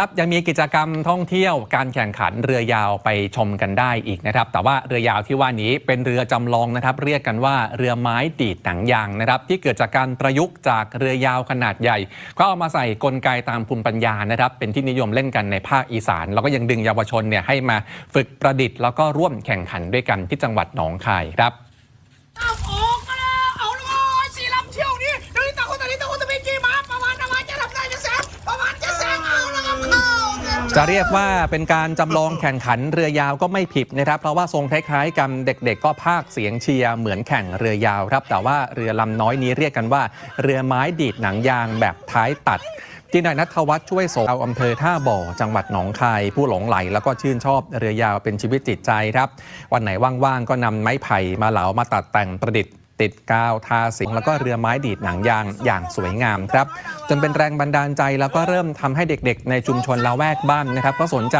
ครับยังมีกิจกรรมท่องเที่ยวการแข่งขันเรือยาวไปชมกันได้อีกนะครับ แต่ว่าเรือยาวที่ว่านี้เป็นเรือจำลองนะครับ เรียกกันว่าเรือไม้ดีดหนังยางนะครับ ที่เกิดจากการประยุกต์จากเรือยาวขนาดใหญ่ ก็เอามาใส่กลไกตามภูมิปัญญานะครับ เป็นที่นิยมเล่นกันในภาคอีสาน แล้วก็ยังดึงเยาวชนเนี่ยให้มาฝึกประดิษฐ์แล้วก็ร่วมแข่งขันด้วยกันที่จังหวัดหนองคายครับ จะเรียกว่าเป็นการจำลองแข่งขันเรือยาวก็ไม่ผิดนะครับ เพราะว่าทรงคล้ายๆกันเด็กๆ ก็ภาคเสียงเชียร์เหมือนแข่งเรือยาวครับ แต่ว่าเรือลำน้อยนี้เรียกกันว่า เรือไม้ดีดหนังยางแบบท้ายตัดที่นายนัทวัฒน์ช่วยโสเอาอำเภอท่าบ่อ จังหวัดหนองคาย ผู้หลงไหล แล้วก็ชื่นชอบเรือยาวเป็นชีวิตจิตใจครับ วันไหนว่างๆก็นำไม้ไผ่มาเหลามาตัดแต่งประดิษฐ์ ติดกาวทาสีแล้วก็เรือไม้ดีดหนังยางอย่างสวยงามครับจนเป็นแรงบันดาลใจแล้วก็เริ่มทำให้เด็กๆ ในชุมชนละแวกบ้านนะครับ ก็สนใจ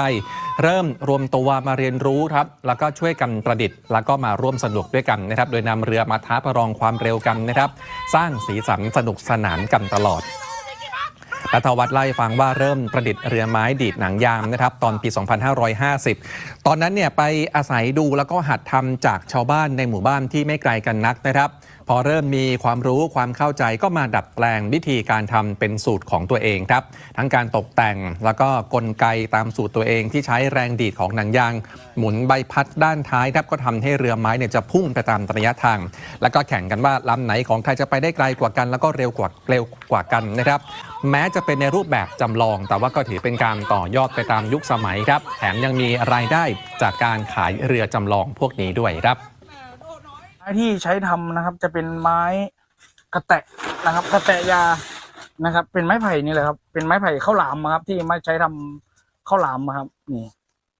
เริ่มรวมตัวมาเรียนรู้ครับ แล้วก็ช่วยกันประดิษฐ์ แล้วก็มาร่วมสนุกด้วยกันนะครับ โดยนำเรือมาท้าประลองความเร็วกันนะครับ สร้างสีสันสนุกสนานกันตลอด รัฐวัฒน์เล่าให้ฟังว่าเริ่มประดิษฐ์เรือไม้ดีดหนังยางนะครับตอนปี 2550 ตอนนั้นเนี่ยไปอาศัยดูแล้วก็หัดทำจากชาวบ้านในหมู่บ้านที่ไม่ไกลกันนักนะครับ พอเริ่มมีความรู้ความเข้าใจก็มาดัดแปลงวิธีการทำเป็นสูตรของตัวเองครับ ทั้งการตกแต่งแล้วก็กลไกตามสูตรตัวเองที่ใช้แรงดีดของหนังยาง หมุนใบพัดด้านท้ายครับก็ทำให้เรือไม้เนี่ยจะพุ่งไปตามระยะทาง แล้วก็แข่งกันว่าลำไหนของใครจะไปได้ไกลกว่ากัน แล้วก็เร็วกว่าเร็วกว่ากันนะครับ แม้จะเป็นในรูปแบบจำลอง แต่ว่าก็ถือเป็นการต่อยอดไปตามยุคสมัยครับ แถมยังมีรายได้จากการขายเรือจำลองพวกนี้ด้วยครับ ม้ที่ใช้ทำนะครับ จะเป็นไม้กระแตะนะครับ กระแตะยานะครับ เป็นไม้ไผ่นี่แหละครับ เป็นไม้ไผ่ข้าวหลามอะครับ ที่มาใช้ทำข้าวหลามอะครับ นี่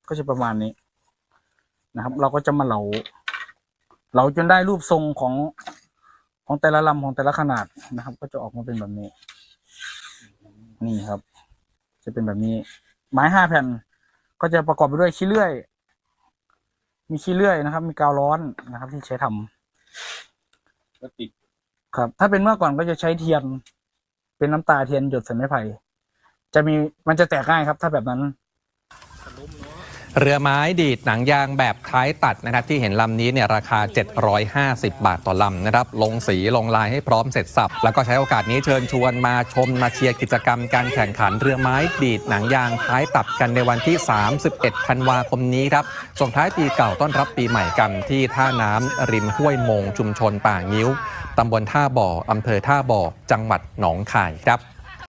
ก็จะประมาณนี้นะครับ เราก็จะมาเหลาเหลาจนได้รูปทรงของของแต่ละลำของแต่ละขนาดนะครับ ก็จะออกมาเป็นแบบนี้ นี่ครับ จะเป็นแบบนี้ ไม้ห้าแผ่น ก็จะประกอบไปด้วยขี้เลื่อย มีขี้เลื่อยนะครับ มีกาวร้อนนะครับ ที่ใช้ทำ ก็ติดครับ ถ้าเป็นเมื่อก่อนก็จะใช้เทียน เป็นน้ำตาเทียนหยดใส่ไม้ไผ่จะมีมันจะแตกง่ายครับ ถ้าแบบนั้น เรือไม้ดีดหนังยางแบบท้ายตัดนะครับที่เห็นลำนี้เนี่ยราคา 750 บาทต่อลำนะครับลงสีลงลายให้พร้อมเสร็จสับ แล้วก็ใช้โอกาสนี้เชิญชวนมาชมมาเชียร์กิจกรรมการแข่งขันเรือไม้ดีดหนังยางท้ายตัดกันในวันที่ 31 ธันวาคมนี้ครับส่งท้ายปีเก่าต้อนรับปีใหม่กันที่ท่าน้ำริมห้วยมงชุมชนป่างิ้วตำบลท่าบ่ออำเภอท่าบ่อจังหวัดหนองคายครับ